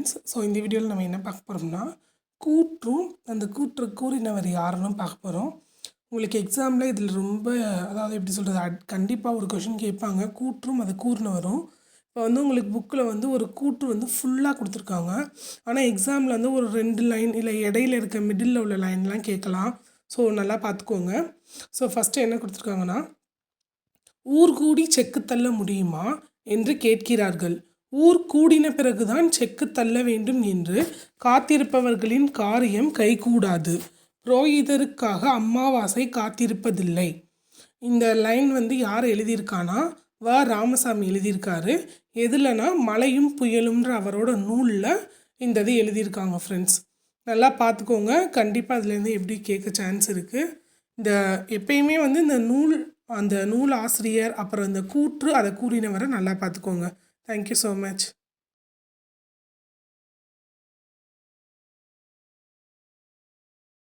Friends so இந்த வீடியோவில் நம்ம என்ன பார்க்க போகிறோம்னா கூற்றும் அந்த கூற்று கூறினவர் யாருன்னு பார்க்க போகிறோம் உங்களுக்கு எக்ஸாமில் இதில் ரொம்ப அதாவது எப்படி சொல்கிறது அட் கண்டிப்பாக ஒரு கொஷின் கேட்பாங்க. கூற்றும் அதை கூறினவரும். இப்போ வந்து உங்களுக்கு புக்கில் வந்து ஒரு கூற்று வந்து ஃபுல்லாக கொடுத்துருக்காங்க. ஆனால் எக்ஸாமில் வந்து ஒரு ரெண்டு லைன் இல்லை இடையில இருக்க மிடில் உள்ள லைன்லாம் கேட்கலாம். ஸோ நல்லா பார்த்துக்கோங்க. ஸோ ஃபஸ்ட்டு என்ன கொடுத்துருக்காங்கன்னா ஊர் கூடி செக்கு தள்ள முடியுமா? என்று கேட்கிறார்கள். ஊர் கூடின பிறகுதான் செக்கு தள்ள வேண்டும் என்று காத்திருப்பவர்களின் காரியம் கைகூடாது. புரோகிதருக்காக அம்மாவாசை காத்திருப்பதில்லை. இந்த லைன் வந்து யார் எழுதியிருக்கானா? வ. ராமசாமி எழுதியிருக்காரு. எதுலனா மலையும் புயலும்ன்ற அவரோட நூலில் இந்த இது எழுதியிருக்காங்க ஃப்ரெண்ட்ஸ் நல்லா பார்த்துக்கோங்க. கண்டிப்பாக அதுலேருந்து எப்படி கேட்க சான்ஸ் இருக்குது இந்த எப்பயுமே வந்து இந்த நூல் அந்த நூல் ஆசிரியர் அப்புறம் இந்த கூற்று அதை கூறினவரை நல்லா பார்த்துக்கோங்க. Thank you so much.